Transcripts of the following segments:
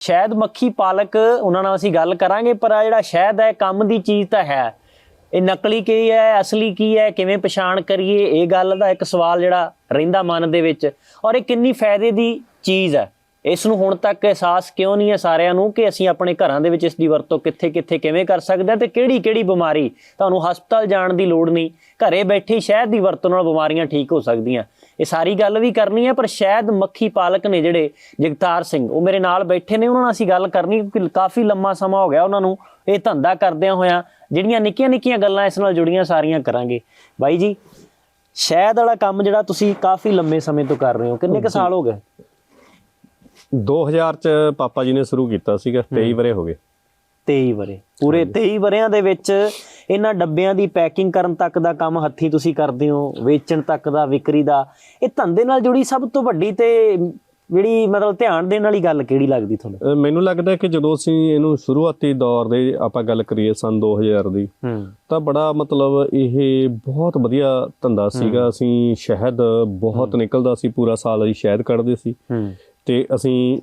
ਸ਼ਹਿਦ ਮੱਖੀ ਪਾਲਕ, ਉਹਨਾਂ ਨਾਲ ਅਸੀਂ ਗੱਲ ਕਰਾਂਗੇ, ਪਰ ਆ ਜਿਹੜਾ ਸ਼ਹਿਦ ਹੈ ਕੰਮ ਦੀ ਚੀਜ਼ ਤਾਂ ਹੈ। ਇਹ ਨਕਲੀ ਕੀ ਹੈ, ਅਸਲੀ ਕੀ ਹੈ, ਕਿਵੇਂ ਪਛਾਣ ਕਰੀਏ, ਇਹ ਗੱਲ ਦਾ ਇੱਕ ਸਵਾਲ ਜਿਹੜਾ ਰਹਿੰਦਾ ਮਨ ਦੇ ਵਿੱਚ। ਔਰ ਇਹ ਕਿੰਨੀ ਫਾਇਦੇ ਦੀ ਚੀਜ਼ ਹੈ। ਇਸ ਨੂੰ ਹੁਣ ਤੱਕ ਅਹਿਸਾਸ ਕਿਉਂ ਨਹੀਂ ਹੈ ਸਾਰਿਆਂ ਨੂੰ ਕਿ ਅਸੀਂ ਆਪਣੇ ਘਰਾਂ ਦੇ ਵਿੱਚ ਇਸ ਦੀ ਵਰਤੋਂ ਕਿੱਥੇ ਕਿੱਥੇ ਕਿਵੇਂ ਕਰ ਸਕਦੇ ਹਾਂ ਤੇ ਕਿਹੜੀ ਕਿਹੜੀ ਬਿਮਾਰੀ? ਤੁਹਾਨੂੰ ਹਸਪਤਾਲ ਜਾਣ ਦੀ ਲੋੜ ਨਹੀਂ। ਘਰੇ ਬੈਠੇ ਸ਼ਹਿਦ ਦੀ ਵਰਤੋਂ ਨਾਲ ਬਿਮਾਰੀਆਂ ਠੀਕ ਹੋ ਸਕਦੀਆਂ। ਇਹ ਸਾਰੀ ਗੱਲ ਵੀ ਕਰਨੀ ਹੈ ਪਰ ਸ਼ਾਇਦ ਮੱਖੀ ਪਾਲਕ ਨੇ ਜਿਹੜੇ ਜਗਤਾਰ ਸਿੰਘ ਉਹ ਮੇਰੇ ਨਾਲ ਬੈਠੇ ਨੇ ਉਹਨਾਂ ਨਾਲ ਅਸੀਂ ਗੱਲ ਕਰਨੀ ਕਿਉਂਕਿ ਕਾਫੀ ਲੰਮਾ ਸਮਾਂ ਹੋ ਗਿਆ ਉਹਨਾਂ ਨੂੰ ਇਹ ਧੰਦਾ ਕਰਦਿਆਂ ਹੋਇਆਂ ਜਿਹੜੀਆਂ ਨਿੱਕੀਆਂ ਨਿੱਕੀਆਂ ਗੱਲਾਂ ਇਸ ਨਾਲ ਜੁੜੀਆਂ ਸਾਰੀਆਂ ਕਰਾਂਗੇ। ਬਾਈ ਜੀ ਸ਼ਾਇਦ ਵਾਲਾ ਕੰਮ ਜਿਹੜਾ ਤੁਸੀਂ ਕਾਫੀ ਲੰਮੇ ਸਮੇਂ ਤੋਂ ਕਰ ਰਹੇ ਹੋ ਕਿੰਨੇ ਕੁ ਸਾਲ ਹੋ ਗਏ? 2000 ਚ ਪਾਪਾ ਜੀ ਨੇ ਸ਼ੁਰੂ ਕੀਤਾ ਸੀਗਾ 23 ਬਰੇ ਹੋ ਗਏ। 23 ਵਰੇ ਪੂਰੇ 23 ਵਰਿਆਂ ਦੇ ਵਿੱਚ ਇਹਨਾਂ ਡੱਬਿਆਂ ਦੀ ਪੈਕਿੰਗ ਕਰਨ ਤੱਕ ਦਾ ਕੰਮ ਹੱਥੀ ਤੁਸੀਂ ਕਰਦੇ ਹੋ ਵੇਚਣ ਤੱਕ ਦਾ ਵਿਕਰੀ ਦਾ। ਇਹ ਧੰਦੇ ਨਾਲ ਜੁੜੀ ਸਭ ਤੋਂ ਵੱਡੀ ਤੇ ਜਿਹੜੀ ਮਤਲਬ ਧਿਆਨ ਦੇਣ ਵਾਲੀ ਗੱਲ ਕਿਹੜੀ ਲੱਗਦੀ ਤੁਹਾਨੂੰ? ਮੈਨੂੰ ਲੱਗਦਾ ਕਿ ਜਦੋਂ ਅਸੀਂ ਇਹਨੂੰ ਸ਼ੁਰੂਆਤੀ ਦੌਰ ਦੇ ਆਪਾਂ ਗੱਲ ਕਰੀਏ ਸਨ 2000 ਦੀ ਹੂੰ। ਤਾਂ ਬੜਾ ਮਤਲਬ ਇਹ ਬਹੁਤ ਵਧੀਆ ਧੰਦਾ ਸੀਗਾ। ਅਸੀਂ ਸ਼ਹਿਦ ਬਹੁਤ ਨਿਕਲਦਾ ਸੀ ਪੂਰਾ ਸਾਲ ਅਸੀਂ ਸ਼ਹਿਦ ਕੱਢਦੇ ਸੀ। ਹੂੰ। ਤੇ ਅਸੀਂ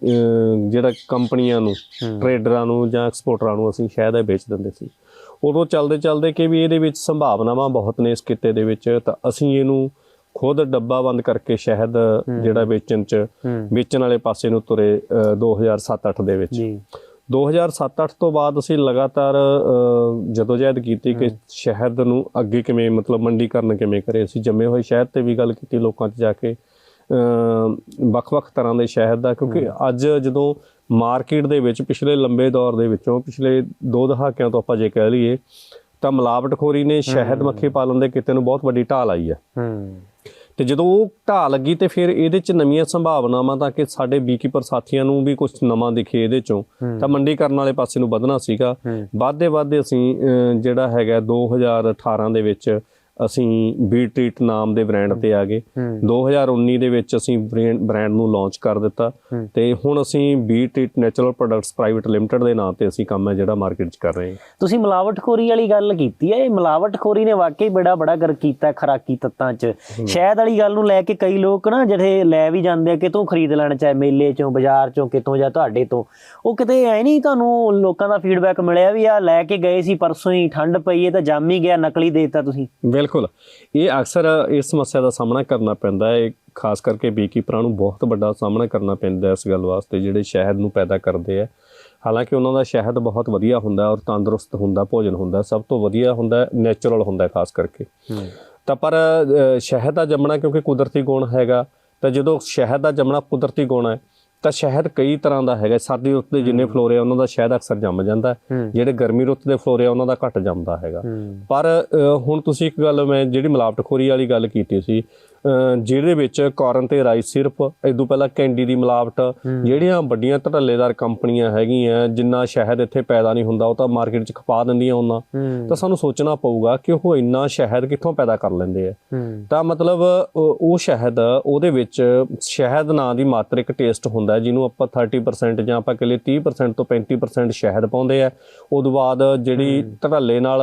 ਜਿਹੜਾ ਕੰਪਨੀਆਂ ਨੂੰ ਟਰੇਡਰਾਂ ਨੂੰ ਜਾਂ ਐਕਸਪੋਰਟਰਾਂ ਨੂੰ ਅਸੀਂ ਸ਼ਹਿਦ ਇਹ ਵੇਚ ਦਿੰਦੇ ਸੀ। ਉਦੋਂ ਚੱਲਦੇ ਚੱਲਦੇ ਕਿ ਵੀ ਇਹਦੇ ਵਿੱਚ ਸੰਭਾਵਨਾਵਾਂ ਬਹੁਤ ਨੇ ਇਸ ਕਿੱਤੇ ਦੇ ਵਿੱਚ ਤਾਂ ਅਸੀਂ ਇਹਨੂੰ ਖੁਦ ਡੱਬਾ ਬੰਦ ਕਰਕੇ ਸ਼ਹਿਦ ਜਿਹੜਾ ਵੇਚਣ ਚ ਵੇਚਣ ਵਾਲੇ ਪਾਸੇ ਨੂੰ ਤੁਰੇ 2007-8 ਦੇ ਵਿੱਚ। ਜੀ। 2007-8 ਤੋਂ ਬਾਅਦ ਅਸੀਂ ਲਗਾਤਾਰ ਜਦੋਜਹਿਦ ਕੀਤੀ ਕਿ ਸ਼ਹਿਦ ਨੂੰ ਅੱਗੇ ਕਿਵੇਂ ਮਤਲਬ ਮੰਡੀਕਰਨ ਕਿਵੇਂ ਕਰੇ। ਅਸੀਂ ਜੰਮੇ ਹੋਏ ਸ਼ਹਿਦ ਤੇ ਵੀ ਗੱਲ ਕੀਤੀ ਲੋਕਾਂ 'ਚ ਜਾ ਕੇ ਵੱਖ-ਵੱਖ ਤਰ੍ਹਾਂ ਦੇ ਸ਼ਹਿਦ ਦਾ ਕਿਉਂਕਿ ਅੱਜ ਜਦੋਂ ਮਾਰਕੀਟ ਦੇ ਵਿੱਚ ਪਿਛਲੇ ਲੰਬੇ ਦੌਰ ਦੇ ਵਿੱਚੋਂ ਪਿਛਲੇ ਦੋ ਦਹਾਕਿਆਂ ਤੋਂ ਆਪਾਂ ਜੇ ਕਹਿ ਲਈਏ ਤਾਂ ਮਿਲਾਵਟਖੋਰੀ ਨੇ ਸ਼ਹਿਦ ਮੱਖੀ ਪਾਲਣ ਦੇ ਕਿਤੇ ਨੂੰ ਬਹੁਤ ਵੱਡੀ ਢਾਲ ਲਾਈ ਹੈ। ਤੇ ਜਦੋਂ ਉਹ ਢਾਹ ਲੱਗੀ ਤੇ ਫਿਰ ਇਹਦੇ ਚ ਨਵੀਆਂ ਸੰਭਾਵਨਾਵਾਂ ਤਾਂ ਕਿ ਸਾਡੇ ਬੀਕੀਪਰ ਸਾਥੀਆਂ ਨੂੰ ਵੀ ਕੁਝ ਨਵਾਂ ਦਿਖੇ ਇਹਦੇ ਚੋਂ ਤਾਂ ਮੰਡੀਕਰਨ ਵਾਲੇ ਪਾਸੇ ਨੂੰ ਵਧਣਾ ਸੀਗਾ। ਵਾਧੇ ਵਾਧੇ ਅਸੀਂ ਜਿਹੜਾ ਹੈਗਾ 2018 ਦੇ ਵਿੱਚ ਅਸੀਂ ਬੀ ਟ੍ਰੀਟ ਨਾਮ ਦੇ ਬ੍ਰਾਂਡ ਤੇ ਆ ਗਏ। ਹੂੰ। 2019 ਦੇ ਵਿੱਚ ਅਸੀਂ ਬ੍ਰਾਂਡ ਨੂੰ ਲਾਂਚ ਕਰ ਦਿੱਤਾ। ਤੇ ਹੁਣ ਅਸੀਂ B treat natural products private limited ਦੇ ਨਾਂ ਤੇ ਅਸੀਂ ਕੰਮ ਹੈ ਜਿਹੜਾ ਮਾਰਕੀਟ 'ਚ ਕਰ ਰਹੇ ਹਾਂ। ਤੁਸੀਂ ਮਿਲਾਵਟਖੋਰੀ ਵਾਲੀ ਗੱਲ ਕੀਤੀ ਹੈ। ਇਹ ਮਿਲਾਵਟਖੋਰੀ ਨੇ ਵਾਕਈ ਬੜਾ ਬੜਾ ਕਰ ਕੀਤਾ ਖਰਾਕੀ ਤੱਤਾਂ 'ਚ। ਸ਼ਾਇਦ ਵਾਲੀ ਗੱਲ ਨੂੰ ਲੈ ਕੇ ਕਈ ਲੋਕ ਨਾ ਜਿਹੜੇ ਲੈ ਵੀ ਜਾਂਦੇ ਆ ਕਿਤੋਂ ਖਰੀਦ ਲੈਣ ਚਾਹੇ ਮੇਲੇ 'ਚੋਂ ਬਾਜ਼ਾਰ 'ਚੋਂ ਕਿਤੋਂ ਜਾਂ ਤੁਹਾਡੇ ਤੋਂ। ਉਹ ਕਿਤੇ ਐ ਨਹੀਂ ਤੁਹਾਨੂੰ ਲੋਕਾਂ ਦਾ ਫੀਡਬੈਕ ਮਿਲਿਆ ਵੀ ਆ ਲੈ ਕੇ ਗਏ ਸੀ ਪਰਸੋਂ ਹੀ ਠੰਡ ਪਈ ਹੈ ਤਾਂ ਜੰਮ ਹੀ ਗਿਆ ਨਕਲੀ ਦੇ ਦਿੱਤਾ ਤੁਸੀਂ। ਬਿਲਕੁਲ। ਇਹ ਅਕਸਰ ਇਸ ਸਮੱਸਿਆ ਦਾ ਸਾਹਮਣਾ ਕਰਨਾ ਪੈਂਦਾ ਹੈ। ਖਾਸ ਕਰਕੇ ਬੀਕੀਪਰਾਂ ਨੂੰ ਬਹੁਤ ਵੱਡਾ ਸਾਹਮਣਾ ਕਰਨਾ ਪੈਂਦਾ ਇਸ ਗੱਲ ਵਾਸਤੇ ਜਿਹੜੇ ਸ਼ਹਿਦ ਨੂੰ ਪੈਦਾ ਕਰਦੇ ਆ। ਹਾਲਾਂਕਿ ਉਹਨਾਂ ਦਾ ਸ਼ਹਿਦ ਬਹੁਤ ਵਧੀਆ ਹੁੰਦਾ ਔਰ ਤੰਦਰੁਸਤ ਹੁੰਦਾ ਭੋਜਨ ਹੁੰਦਾ ਸਭ ਤੋਂ ਵਧੀਆ ਹੁੰਦਾ ਨੇਚਰਲ ਹੁੰਦਾ ਖਾਸ ਕਰਕੇ। ਤਾਂ ਪਰ ਸ਼ਹਿਦ ਦਾ ਜੰਮਣਾ ਕਿਉਂਕਿ ਕੁਦਰਤੀ ਗੁਣ ਹੈਗਾ ਤਾਂ ਜਦੋਂ ਸ਼ਹਿਦ ਦਾ ਜੰਮਣਾ ਕੁਦਰਤੀ ਗੁਣ ਹੈ ਤਾਂ ਸ਼ਹਿਦ ਕਈ ਤਰ੍ਹਾਂ ਦਾ ਹੈਗਾ। ਸਰਦੀ ਰੁੱਤ ਦੇ ਜਿੰਨੇ ਫਲੋਰੇ ਆ ਉਹਨਾਂ ਦਾ ਸ਼ਹਿਦ ਅਕਸਰ ਜੰਮ ਜਾਂਦਾ। ਜਿਹੜੇ ਗਰਮੀ ਰੁੱਤ ਦੇ ਫਲੋਰੇ ਆ ਉਹਨਾਂ ਦਾ ਘੱਟ ਜੰਮਦਾ ਹੈਗਾ। ਪਰ ਹੁਣ ਤੁਸੀਂ ਇੱਕ ਗੱਲ ਮੈਂ ਜਿਹੜੀ ਮਿਲਾਵਟਖੋਰੀ ਵਾਲੀ ਗੱਲ ਕੀਤੀ ਸੀ ਜਿਹਦੇ ਵਿੱਚ ਕਾਰਨ ਤੇ ਰਾਈਸ ਸਿਰਫ ਇਦੋਂ ਪਹਿਲਾਂ ਕੈਂਡੀ ਦੀ ਮਿਲਾਵਟ ਜਿਹੜੀਆਂ ਵੱਡੀਆਂ ਧੜੱਲੇਦਾਰ ਕੰਪਨੀਆਂ ਹੈਗੀਆਂ ਜਿੰਨਾ ਸ਼ਹਿਦ ਇੱਥੇ ਪੈਦਾ ਨਹੀਂ ਹੁੰਦਾ ਉਹ ਤਾਂ ਮਾਰਕੀਟ 'ਚ ਖਪਾ ਦਿੰਦੀਆਂ ਉਹਨਾਂ। ਤਾਂ ਸਾਨੂੰ ਸੋਚਣਾ ਪਊਗਾ ਕਿ ਉਹ ਇੰਨਾ ਸ਼ਹਿਦ ਕਿੱਥੋਂ ਪੈਦਾ ਕਰ ਲੈਂਦੇ ਆ। ਤਾਂ ਮਤਲਬ ਉਹ ਸ਼ਹਿਦ ਉਹਦੇ ਵਿੱਚ ਸ਼ਹਿਦ ਨਾਂ ਦੀ ਮਾਤਰ ਇੱਕ ਟੇਸਟ ਹੁੰਦਾ ਜਿਹਨੂੰ ਆਪਾਂ 30% ਜਾਂ ਆਪਾਂ ਕਹ ਲਈਏ 30% ਤੋਂ 35% ਸ਼ਹਿਦ ਪਾਉਂਦੇ ਆ। ਉਦੋਂ ਬਾਅਦ ਜਿਹੜੀ ਧੜੱਲੇ ਨਾਲ